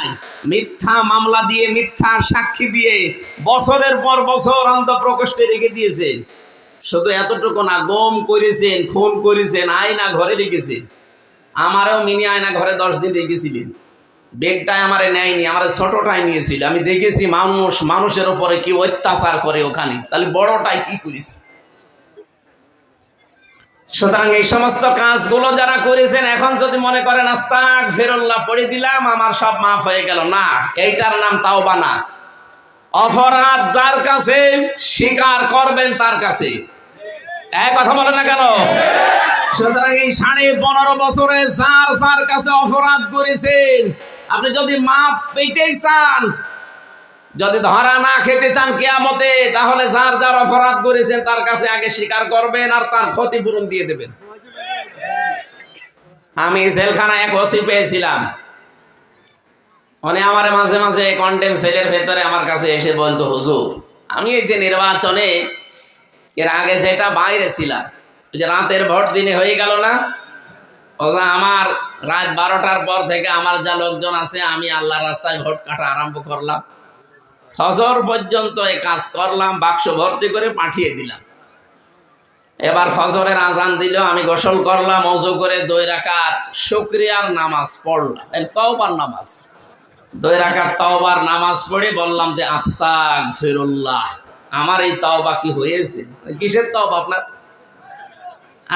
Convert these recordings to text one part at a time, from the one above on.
নাই। মিথ্যা মামলা দিয়ে, মিথ্যা সাক্ষী দিয়ে বছরের পর বছর অন্ত প্রকোষ্ঠে রেখে দিয়েছেন। শুধু এতটুকু না, গম করেছেন, খুন করেছেন, আয়না ঘরে রেখেছেন। আমারও মিনি আয়না ঘরে দশ দিন রেখেছিলেন। বেগটাই আমারে নেয়নি, আমার ছোটটাই নিয়েছিল। আমি দেখেছি মানুষ, মানুষের উপরে কি অত্যাচার করে ওখানে। তাহলে বড়টাই কি করিস? সুতরাং এই সমস্ত কাজগুলো যারা করেছেন, এখন যদি মনে করেন আস্তাক ফেরল্লাহ পড়ে দিলাম, আমার সব মাফ হয়ে গেল। না, এইটার নাম তাওবা না। অপরাধ যার কাছে, স্বীকার করবেন তার কাছে। এক কথা বলে না কেন? সুতরাং এই সাড়ে পনেরো বছরে যার যার কাছে অপরাধ করেছেন, আপনি যদি মাপ পেতেই চান যদি ধরা না খেতে চান কেয়ামতে, তাহলে যার যার অপরাধ করেছেন, তার কাছে আগে স্বীকার করবেন আর তার ক্ষতিপূরণ দিয়ে দেবেন। আমি জেলখানায় এক ওসি পেয়েছিলাম। উনি আমার মাঝে মাঝে কন্টেম সেলের ভেতরে আমার কাছে এসে বলতো, হুজুর, আমি এই যে নির্বাচনে এর আগে যেটা বাইরে ছিলাম, ওই যে রাতের ভোট দিনে হয়ে গেল না? ওজা আমার রাত বারোটার পর থেকে আমার যা লোকজন আছে, আমি আল্লাহ রাস্তায় ভোট কাটা আরম্ভ করলাম। ফজর পর্যন্ত এই কাজ করলাম, বাক্স ভর্তি করে পাঠিয়ে দিলাম। এবার ফজরের আজান দিল, আমি গোসল করলাম, অজু করে দুই রাকাত শুক্রিয়ার নামাজ পড়লাম। তওবার নামাজ। দুই রাকাত তওবার নামাজ পড়ে বললাম যে আস্তাক ফিরুল্লাহ আমার এই তওবা কি হয়েছে? কিসের তওবা আপনার?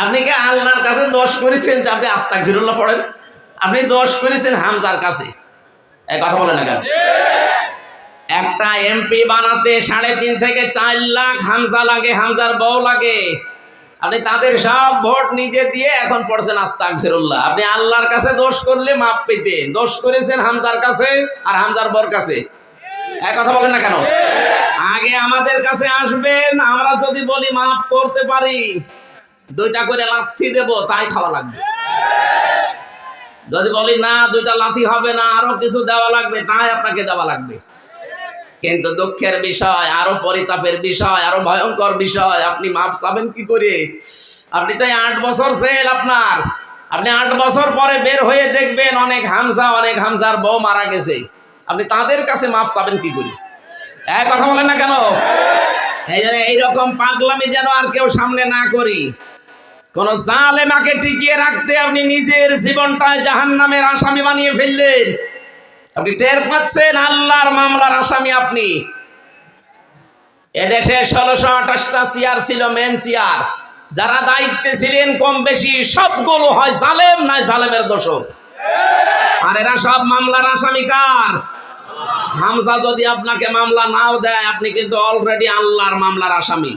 আপনি কি আল্লাহর কাছে দোষ করেছেন যে আপনি আস্তাক ফিরুল্লাহ পড়েন? আপনি দোষ করেছেন হামজার কাছে। এই কথা বলেন না কেন? একটা এমপি বানাতে সাড়ে তিন থেকে চার লাখ হামজা লাগে, হামজার বউ লাগে। আপনি তাদের সব ভোট নিজে দিয়ে এখন পড়ছেন আস্তাক ফেরুল্লাহ আপনি আল্লাহর কাছে দোষ করলে মাপ পেতেন দোষ করেছেন হামজার কাছে আর হামজার বর কাছে। এক কথা বলেন না কেন? আগে আমাদের কাছে আসবেন, আমরা যদি বলি মাফ করতে পারি, দুইটা করে লাথি দেব, তাই খাওয়া লাগবে। যদি বলি না, দুইটা লাথি হবে না, আরও কিছু দেওয়া লাগবে, তাই আপনাকে দেওয়া লাগবে। কিন্তু দুঃখের বিষয়, আরও পরিতাপের বিষয়, আরও ভয়ঙ্কর বিষয়। আপনি মাপ চাবেন কি করে? আপনি তো আট বছর সেল আপনার। আপনি আট বছর পরে বের হয়ে দেখবেন অনেক হামসা অনেক হামসার বউ মারা গেছে। আপনি তাদের কাছে মাপ চাবেন কি করে? এক কথা বলেন না কেন? এই জন্য এইরকম পাগলামি যেন আর কেউ সামনে না করি। কোন জালেমাকে টিকিয়ে রাখতে আপনি নিজের জীবনটায় জাহান্নামের আসামি বানিয়ে ফেললেন। আপনি টের পাচ্ছেন আল্লাহর মামলার আসামি আপনি? এদেশে ষোলোশো আঠাশটা চেয়ার ছিল মেন চেয়ার যারা দায়িত্বে ছিলেন, কম বেশি সবগুলো হয় জালেম নয় জালেমের দোষক আর এরা সব মামলার আসামি কার? হামজা যদি আপনাকে মামলা নাও দেয়, আপনি কিন্তু অলরেডি আল্লাহর মামলার আসামি।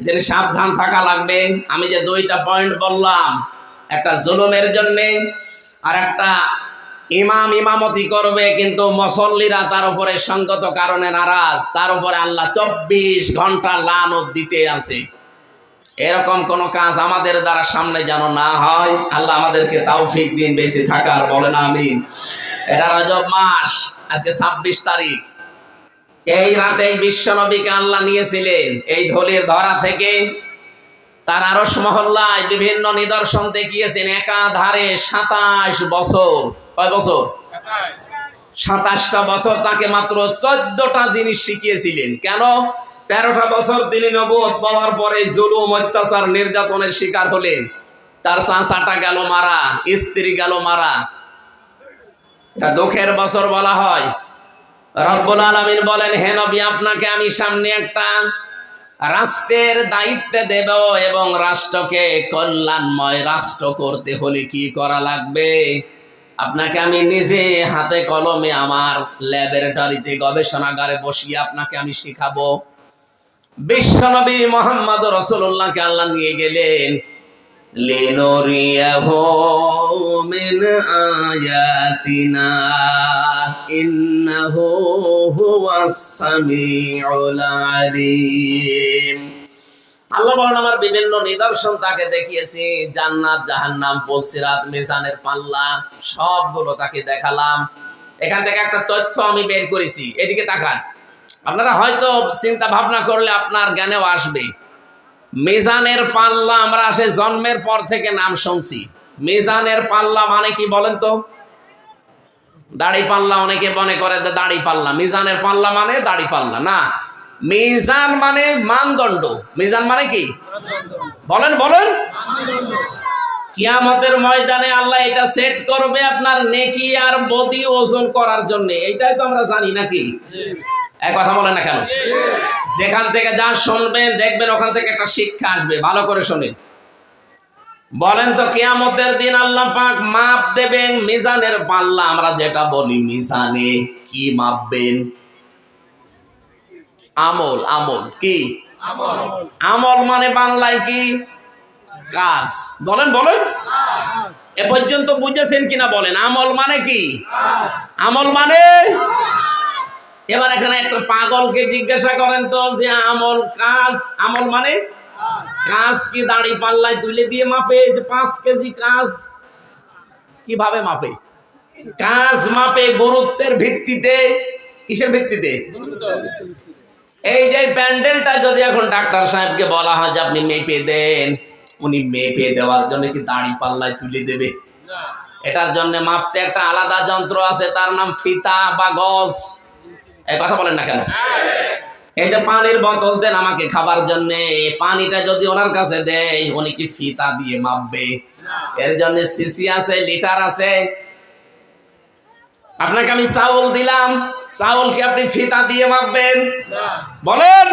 এদের সাবধান থাকা লাগবে। আমি যে দুইটা পয়েন্ট বললাম, একটা জুলুমের জন্যে আর একটা ইমাম ইমামতি করবে, কিন্তু মুসল্লিরা তার উপরে সঙ্গত কারণে নারাজ। তার উপরে আল্লাহ চব্বিশ ঘণ্টা লানত দিতে আছে। এরকম কোন কাজ আমাদের দ্বারা সামনে যেন না হয়, আল্লাহ আমাদেরকে তাওফিক দিন, বেঁচে থাকার। বলেন আমি এটা রজব মাস, আজকে ছাব্বিশ তারিখ। এই রাতে বিশ্বনবীকে আল্লাহ নিয়েছিলেন। এই ধলির ধরা থেকে তার আরস মহল্লায় বিভিন্ন নিদর্শন দেখিয়েছেন একাধারে সাতাশ বছর। কয় বছর? সাতাশটা বছর তাকে মাত্র চোদ্দটা জিনিস শিখিয়েছিলেন। কেন? তেরোটা বছর তিনি নবদ পাওয়ার পরে জুলুম, অত্যাচার, নির্যাতনের শিকার হলেন। তার চাচাটা গেল মারা, স্ত্রী গেল মারা। দুঃখের বছর বলা হয়। রব্বুল আলমিন বলেন হেনবি আপনাকে আমি সামনে একটা রাষ্ট্রের দায়িত্বে দেব এবং রাষ্ট্রকে কল্যাণময় রাষ্ট্র করতে হলে কি করা লাগবে? আপনাকে আমি নিজে হাতে কলমে আমার ল্যাবরেটরিতে গবেষণাগারে বসিয়ে আপনাকে আমি শিখাবো। বিশ্বনবী মোহাম্মদ রসুল্লাহকে আল্লাহ নিয়ে গেলেন। লিনুরিয়াহ মিন আয়াতিনা, ইন্নাহু হুয়াস সামিউল আলিম। আল্লাহ বলেন, আমার বিভিন্ন নিদর্শন তাকে দেখিয়েছি, জান্নাত, জাহান্নাম পলসিরাত মিজানের পাল্লা, সবগুলো তাকে দেখালাম। এখান থেকে একটা তথ্য আমি বের করেছি, এদিকে তাকান। আপনারা হয়তো চিন্তা ভাবনা করলে আপনার জ্ঞানেও আসবে। মিজানের পাল্লা আমরা সে জন্মের পর থেকে নাম শুনছি। মিজানের পাল্লা মানে কি বলেন তো? দাড়ি পাল্লা অনেকে মনে করে দাড়ি পাল্লা। মিজানের পাল্লা মানে দাড়ি পাল্লা, না। মিজান মানে মানদণ্ড। মিজান মানে কি? বলেন বলেন। কিয়ামতের ময়দানে আল্লাহ এটা সেট করবে আপনার নেকি আর বদি ওজন করার জন্য। এইটাই তো আমরা জানি, নাকি? এক কথা বলেন না কেন? যেখান থেকে যা শুনবেন, দেখবেন ওখান থেকে একটা শিক্ষা আসবে। ভালো করে শুনেন। বলেন তো, কিয়ামতের দিন আল্লাহ পাক মাপ দেবেন মিজানের পাল্লা। আমরা যেটা বলি মিজানে কি মাপবেন? আমল আমল কি? আমল মানে বাংলায় কি? কাজ। বলেন বলেন। এ পর্যন্ত বুঝেছেন কিনা বলেন? আমল মানে কি? আমল মানে এবার এখানে একটা পাগলকে জিজ্ঞাসা করেন তো যে আমল কাজ আমল মানে? কাজ কি দাড়ি পাল্লায় তুলে দিয়ে মাপে? যে পাঁচ কেজি কাজ কীভাবে মাপে? কাজ মাপে গুরুত্বের ভিত্তিতে। কিসের ভিত্তিতে? এই যে প্যান্ডেলটা যদি এখন ডাক্তার সাহেবকে বলা হয় যে আপনি মেপে দেন উনি মেপে দেওয়ার জন্য কি দাড়ি পাল্লায় তুলে দেবে? এটার জন্য মাপতে একটা আলাদা যন্ত্র আছে তার নাম ফিতা বা গজ। এই কথা বলেন না কেন? এই যে পানির বোতল দেন আমাকে খাবার জন্য, পানিটা যদি ওনার কাছে দেয়, উনি কি ফিতা দিয়ে মাপবে? এর জন্য সিসি আছে, লিটার আছে। আপনাকে আমি চাউল দিলাম, চাউল কি আপনি ফিতা দিয়ে মাপবেন? বলেন।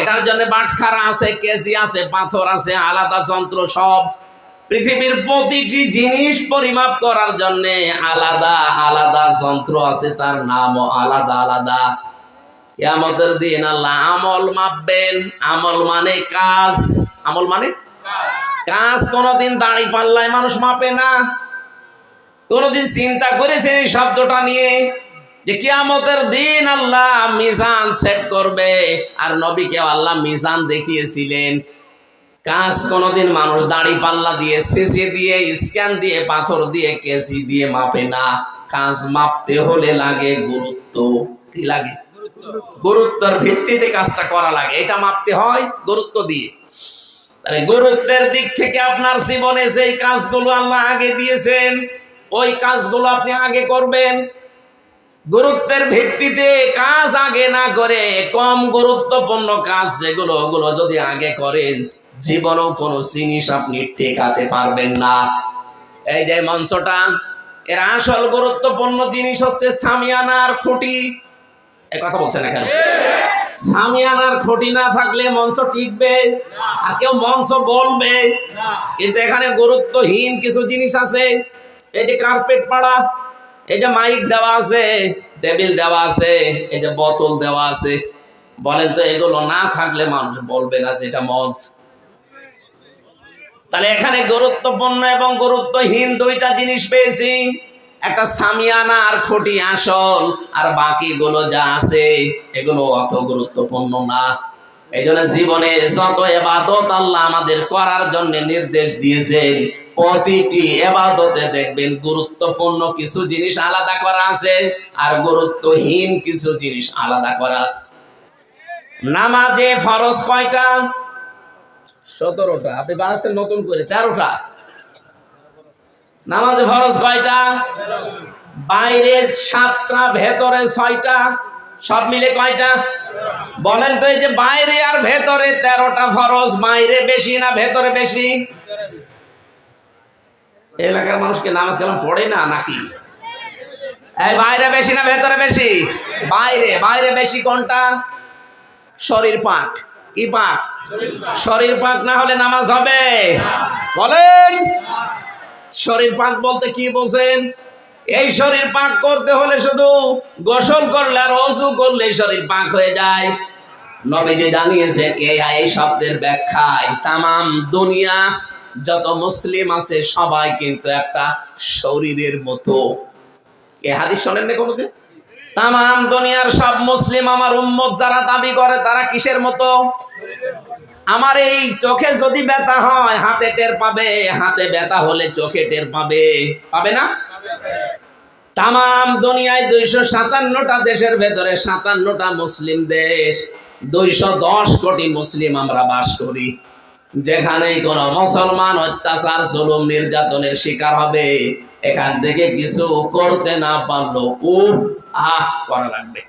এটার জন্য বাটখারা আছে, কেজি আছে, পাথর আছে, আলাদা যন্ত্র সব। পৃথিবীর প্রতিটি জিনিস পরিমাপ করার জন্য আলাদা আলাদা যন্ত্র আছে, তার নামও আলাদা আলাদা। আমাদের দিন আল্লাহ আমল মাপবেন। আমল মানে কাজ। আমল মানে কাজ। কোনোদিন দাড়ি পাল্লায় মানুষ মাপে না। কোনোদিন চিন্তা করেছেন এই শব্দটা নিয়ে যে কিয়ামতের দিন আল্লাহ মিজান সেট করবে। আর নবীকে আল্লাহ মিজান দেখিয়েছিলেন। কাজ কোনোদিন মানুষ দাড়ি পাল্লা দিয়ে, সিসি দিয়ে, স্ক্যান দিয়ে, পাথর দিয়ে কেসি দিয়ে মাপে না। কাজ মাপতে হলে লাগে গুরুত্ব। কি লাগে? গুরুত্বের ভিত্তিতে কাজটা করা লাগে। এটা মাপতে হয় গুরুত্ব দিয়ে। তাহলে গুরুত্বের দিক থেকে আপনার জীবনে সেই কাজগুলো আল্লাহ আগে দিয়েছেন, ওই কাজগুলো আপনি আগে করবেন। গুরুত্বের ভিত্তিতে কাজ আগে না করে কম গুরুত্বপূর্ণ কাজ যেগুলো, ওগুলো যদি আগে করেন জীবনেও কোনো জিনিস আপনি টেকাতে পারবেন না। এই যে মঞ্চটা, এর আসল গুরুত্বপূর্ণ জিনিস হচ্ছে সামিয়ানার খুঁটি। এ কথা বলছেন এখানে সামিয়ানার খুঁটি না থাকলে মঞ্চ টিকবে, আর কেউ মঞ্চ বলবে। কিন্তু এখানে গুরুত্বহীন কিছু জিনিস আছে। এই যে কার্পেট পাড়া, এই যে মাইক দেওয়া আছে টেবিল দেওয়া আছে, এই যে বোতল দেওয়া আছে। বলেন তো এগুলো না থাকলে মানুষ বলবে না যে এটা মঞ্চ। তাহলে এখানে গুরুত্বপূর্ণ এবং গুরুত্বহীন দুইটা জিনিস পেয়েছি। একটা সামিয়ানা আর খুঁটি আসল, আর বাকিগুলো যা আছে, এগুলো অত গুরুত্বপূর্ণ না। এই জন্য জীবনে যত এবাদত আল্লাহ আমাদের করার জন্য নির্দেশ দিয়েছেন, প্রতিটি এবাদতে দেখবেন গুরুত্বপূর্ণ কিছু জিনিস আলাদা করা আছে, আর গুরুত্বহীন কিছু জিনিস আলাদা করা আছে। নামাজে ফরজ কয়টা? সতেরোটা। আপনি বানাচ্ছেন নতুন করে চারোটা নামাজ ফরজ কয়টা? বাইরে সাতটা, ভেতরে ছয়টা, সব মিলে কয়টা? বলেন তো এই যে বাইরে আর ভেতরে তেরোটা ফরজ, বাইরে বেশি না ভেতরে বেশি? এলাকার মানুষকে নামাজ কালাম পড়ে না নাকি? বাইরে বেশি না ভেতরে বেশি? বাইরে বাইরে বেশি কোনটা? শরীর পাক। কি পাক? শরীর পাক না হলে নামাজ হবে। বলেন। শরীর পাক বলতে কি বোঝেন? এই শরীর পাক করতে হলে শুধু গোসল করলে আর অজু করলে শরীর পাক হয়ে যায়। নবীজি জানিয়েছেন এই এই শব্দের ব্যাখ্যায় তামাম দুনিয়া, যত মুসলিম আছে, সবাই কিন্তু একটা শরীরের মতো। এ হাদিস শোনেন না কোনোদিন? তামাম দুনিয়ার সব মুসলিম আমার উম্মত যারা দাবি করে তারা কিসের মতো? আমার এই চোখে যদি ব্যথা হয়, হাতে টের পাবে, হাতে ব্যথা হলে চোখে টের পাবে। পাবে না? তামাম দুনিয়ায় দুইশো সাতান্নটা দেশের ভেতরে সাতান্নটা মুসলিম দেশ, দুইশো দশ কোটি মুসলিম আমরা বাস করি। যেখানে কোনো মুসলমান অত্যাচার, জুলুম, নির্যাতনের শিকার হবে এখান থেকে কিছু করতে না পারল ও আহ, করা লাগবে।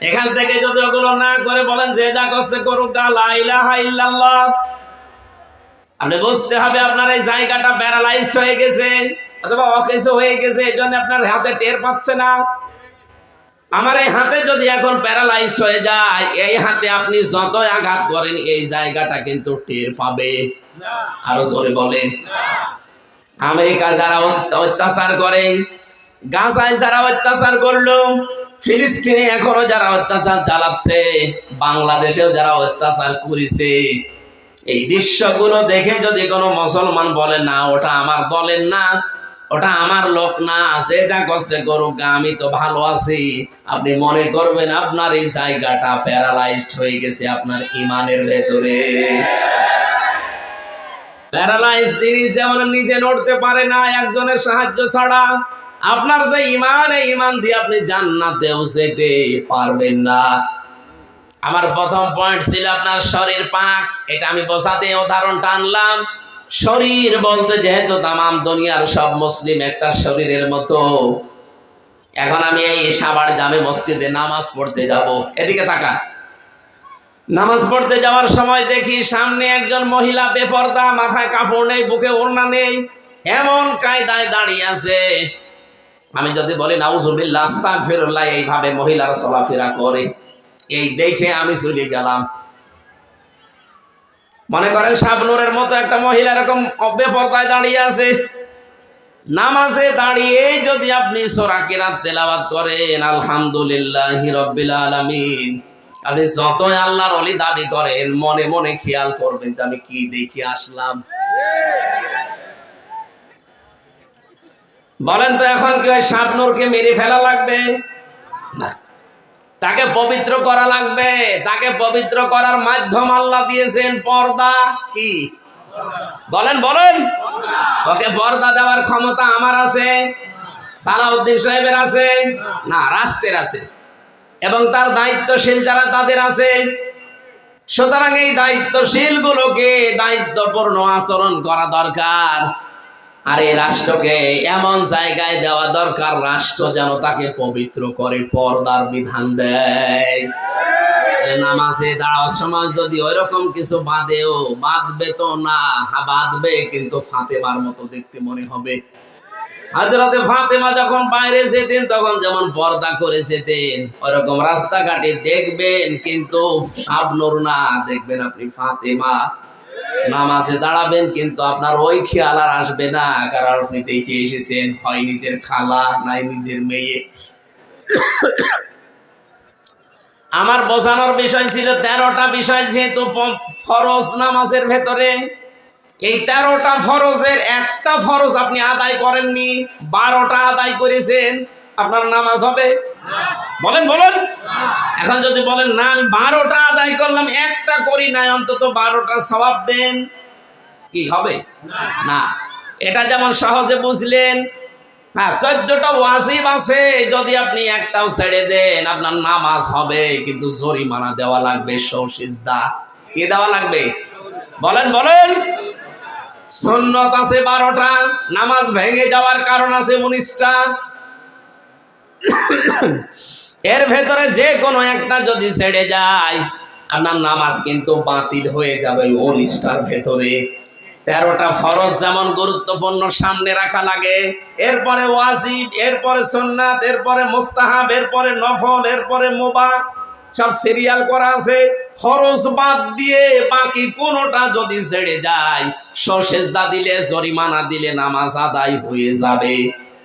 এখান থেকে যদি ওগুলো না করে বলেন যে যা করছে করুক আপনি বুঝতে হবে আপনার এই জায়গাটা প্যারালাইজড হয়ে গেছে, অথবা অকেজ হয়ে গেছে, এই জন্য আপনার হাতে টের পাচ্ছে না। আমার এই হাতে যদি এখন প্যারালাইজড হয়ে যায়, এই হাতে আপনি যত আঘাত করেন, এই জায়গাটা কিন্তু টের পাবে। আরও জোরে বলেন। আমেরিকা যারা অত্য- অত্যাচার করে, গাজায় যারা অত্যাচার করল, ফিলিস্তিনে এখনও যারা অত্যাচার চালাচ্ছে, বাংলাদেশেও যারা অত্যাচার করেছে। এই দৃশ্যগুলো দেখে যদি কোনো মুসলমান বলে, না, ওটা আমার দলের না, ওটা আমার লোক না, সে যা করছে করুক, আমি তো ভালো আছি। আপনি মনে করবেন আপনার এই জায়গাটা প্যারালাইজড হয়ে গেছে আপনার ইমানের ভেতরে। প্যারালাইজ তিনি যেমন নিজে নড়তে পারে না, একজনের সাহায্য ছাড়া। আপনার যে ইমান এই ইমান দিয়ে আপনি জান্নাতেও যেতে পারবেন না। আমার প্রথম পয়েন্ট ছিল আপনার শরীর পাক। এটা আমি বোঝাতে উদাহরণটা আনলাম। শরীর বলতে যেহেতু তামাম দুনিয়ার সব মুসলিম একটা শরীরের মতো। এখন আমি এই সাবার জামে মসজিদে নামাজ পড়তে যাব। এদিকে তাকা নামাজ পড়তে যাওয়ার সময় দেখি সামনে একজন মহিলা বেপর্দা, মাথায় কাপড় নেই, বুকে ওড়না নেই, এমন কায়দায় দাঁড়িয়ে আছে। আমি যদি বলি আস্তাগফিরুল্লাহ, এইভাবে মহিলারা চলাফেরা করে। এই দেখে আমি চলে গেলাম। মনে করেন শাবনুরের মতো একটা মহিলা এরকম বেপর্দায় দাঁড়িয়ে আছে। নামাজে দাঁড়িয়ে যদি আপনি সোরা কিরাত তেলাওয়াত করেন, আলহামদুলিল্লাহ রব্বিল আলামিন। আপনি যতই আল্লাহর অলি দাবি করেন মনে মনে খেয়াল করবেন যে আমি কি দেখে আসলাম। বলেন তো, এখন কি ওই শাবনুরকে মেরে ফেলা লাগবে? না। তাকে পবিত্র করা লাগবে। তাকে পবিত্র করার মাধ্যম আল্লাহ দিয়েছেন পর্দা। কি? বলেন বলেন। ওকে পর্দা দেওয়ার ক্ষমতা আমার আছে, সালাউদ্দিন সাহেবের আছে, না, রাষ্ট্রের আছে। এবং তার দায়িত্বশীল যারা তাদের আছে, সুতরাং এই দায়িত্বশীল গুলোকে দায়িত্বপূর্ণ আচরণ করা দরকার। আর এই রাষ্ট্রকে এমন জায়গায় দেওয়া দরকার, রাষ্ট্র যেন তাকে পবিত্র করে, পর্দার বিধান দেয়। নামাজে দাঁড়াওয়ার সময় যদি ওইরকম কিছু বাঁধেও বাঁধবে তো না বাঁধবে কিন্তু ফাতেমার মতো দেখতে মনে হবে। হাজরাতে ফাতেমা যখন বাইরে যেতেন, তখন যেমন পর্দা করে যেতেন, ওরকম রাস্তাঘাটে দেখবেন কিন্তু সাবনুর না। দেখবেন আপনি ফাতেমা। নামাজে দাঁড়াবেন কিন্তু আপনার ওই খেয়াল আর আসবে না, কারণ আপনি দেখে এসেছেন, হয় নিজের খালা, নাই নিজের মেয়ে। আমার বোঝানোর বিষয় ছিল তেরোটা বিষয় যেহেতু ফরজ নামাজের ভেতরে। এই তেরোটা ফরজের একটা ফরজ আপনি আদায় করেননি, বারোটা আদায় করেছেন, আপনার নামাজ হবে? বলেন বলেন। এখন যদি বলেন, না, আমি বারোটা আদায় করলাম, একটা করি নাই, অন্তত বারোটা স্বভাব দেন। কি হবে? না। এটা যেমন সহজে বুঝলেন হ্যাঁ চোদ্দটা ওয়াজিব আছে, যদি আপনি একটাও ছেড়ে দেন, আপনার নামাজ হবে, কিন্তু জরিমানা দেওয়া লাগবে সৌসিজদা কি দেওয়া লাগবে? বলেন বলেন। সুন্নত আছে বারোটা, নামাজ ভেঙে যাওয়ার কারণ আছে উনিশটা। এর ভেতরে যে কোনো একটা যদি ছেড়ে যায়, আপনার নামাজ কিন্তু বাতিল হয়ে যাবে উনিশটার ভেতরে। তেরোটা ফরজ যেমন গুরুত্বপূর্ণ সামনে রাখা লাগে, এরপরে ওয়াজিব, এরপরে সুন্নাত, এরপরে মোস্তাহাব, এরপরে নফল, এরপরে মোবা সব সিরিয়াল করা আছে। খরচ বাদ দিয়ে বাকি কোনোটা যদি ছেড়ে যায় সশেজদা দিলে জরিমানা দিলে নামাজ আদায় হয়ে যাবে।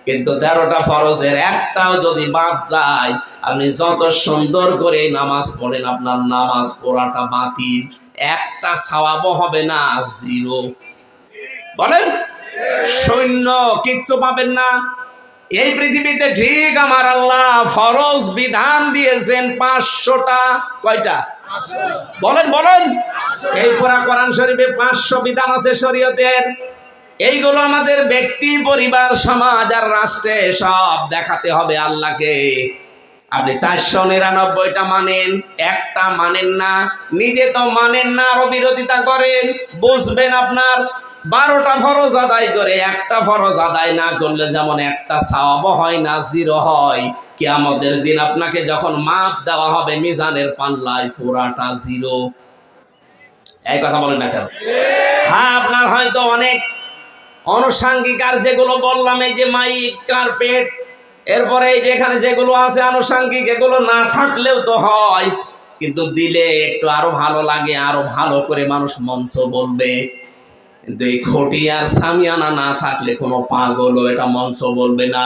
কিন্তু তেরোটা ফরজের একটাও যদি বাদ যায়, আপনি যত সুন্দর করে নামাজ পড়েন, আপনার নামাজ পড়াটা বাতিল। একটা সাওয়াবও হবে না, জিরো। বলেন? শূন্য কিচ্ছু পাবেন না। এই পৃথিবীতে ঠিক আমার আল্লাহ ফরজ বিধান দিয়েছেন পাঁচশোটা। কয়টা? বলেন বলেন। এই পুরা কোরআন শরীফে পাঁচশো বিধান আছে শরীয়তের। এইগুলো আমাদের ব্যক্তি পরিবার সমাজ আর রাষ্ট্রে সব দেখাতে হবে আল্লাহকে। আপনি চারশো নিরানব্বইটা মানেন একটা মানেন না। নিজে তো মানেন না আরও বিরোধিতা করেন। বুঝবেন আপনার বারোটা ফরজ আদায় করে, একটা ফরজ আদায় না করলে যেমন একটা সাওয়াব হয় না, জিরো হয়। কিয়ামতের দিন আপনাকে যখন মাপ দেওয়া হবে, মিজানের পাল্লায় পুরাটা জিরো। এই কথা বলেন না কেন? হ্যাঁ আপনার হয়তো অনেক আনুষাঙ্গিক আর যেগুলো বললাম, এই যে মাইক, কার্পেট, এরপরে এই যে এখানে যেগুলো আছে আনুষাঙ্গিক, এগুলো না থাকলেও তো হয়। কিন্তু দিলে একটু আরও ভালো লাগে, আরও ভালো করে মানুষ মঞ্চ বলবে। কিন্তু এই খটি আর সামিয়ানা না থাকলে কোনো পাগলও এটা মঞ্চ বলবে না।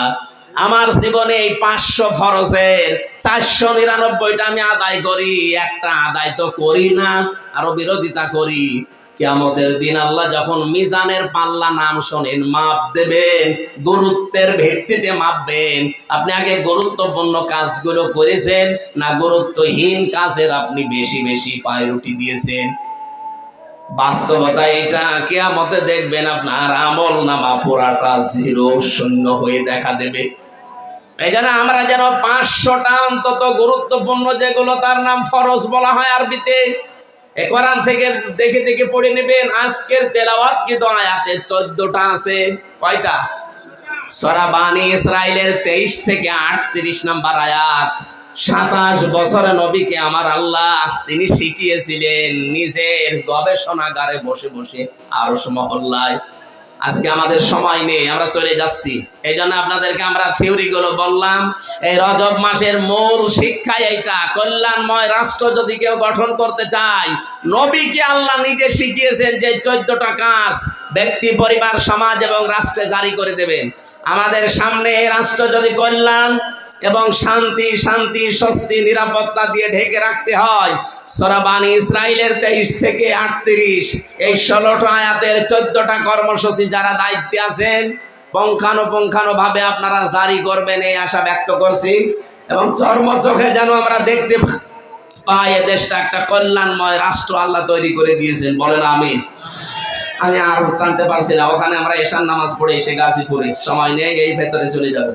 আমার জীবনে এই পাঁচশো ফরজের চারশো নিরানব্বইটা আমি আদায় করি, একটা আদায় তো করি না, আরও বিরোধিতা করি। কেয়ামতের দিন আল্লাহ যখন মিজানের পাল্লা নাম শোনেন, মাপ দেবেন, গুরুত্বের ভিত্তিতে মাপবেন। আপনি আগে গুরুত্বপূর্ণ কাজগুলো করেছেন, না গুরুত্বহীন কাজের আপনি বেশি বেশি পায়রুটি দিয়েছেন? বাস্তবতা এটা, কেয়ামতে দেখবেন আপনার আমল নামা পুরাটা জিরো শূন্য হয়ে দেখা দেবে। এই জন্য আমরা যেন পাঁচশোটা অন্তত গুরুত্বপূর্ণ যেগুলো তার নাম ফরজ বলা হয় আরবিতে কোরআন থেকে দেখে দেখে পড়ে নেবেন। আজকের তেলাওয়াত কিন্তু আয়াতে চোদ্দটা আছে। কয়টা? সরা বানি ইসরায়েলের তেইশ থেকে আটত্রিশ নাম্বার আয়াত। সাতাশ বছরে নবীকে আমার আল্লাহ তিনি শিখিয়েছিলেন নিজের গবেষণাগারে বসে বসে আরস মহল্লায়। আজকে আমাদের সময় নেই, আমরা চলে যাচ্ছি। এই জন্য আপনাদেরকে আমরা থিওরি গুলো বললাম, এই রজব মাসের মূল শিক্ষা এইটা, কল্যাণময় রাষ্ট্র যদি কেউ গঠন করতে চায়, নবীকে আল্লাহ নিজে শিখিয়েছেন যে চোদ্দটা কাজ ব্যক্তি, পরিবার, সমাজ এবং রাষ্ট্রে জারি করে দেবেন। আমাদের সামনে এই রাষ্ট্র যদি কল্যাণ এবং শান্তি শান্তি, স্বস্তি, নিরাপত্তা দিয়ে ঢেকে রাখতে হয়। সরাবানি ইসরায়েলের তেইশ থেকে আটত্রিশ। এই ষোলোটা আয়াতের চোদ্দটা কর্মসূচি যারা দায়িত্বে আছেন পঙ্খানুপুঙ্খানু ভাবে আপনারা জারি করবেন এই আশা ব্যক্ত করছি। এবং চর্ম চোখে যেন আমরা দেখতে পাই এ দেশটা একটা কল্যাণময় রাষ্ট্র আল্লাহ তৈরি করে দিয়েছেন। বলেন আমি আমি আর টানতে পারছি না। ওখানে আমরা এশার নামাজ পড়ে এসে গাছিপুরে সময় নেই, এই ভেতরে চলে যাবে।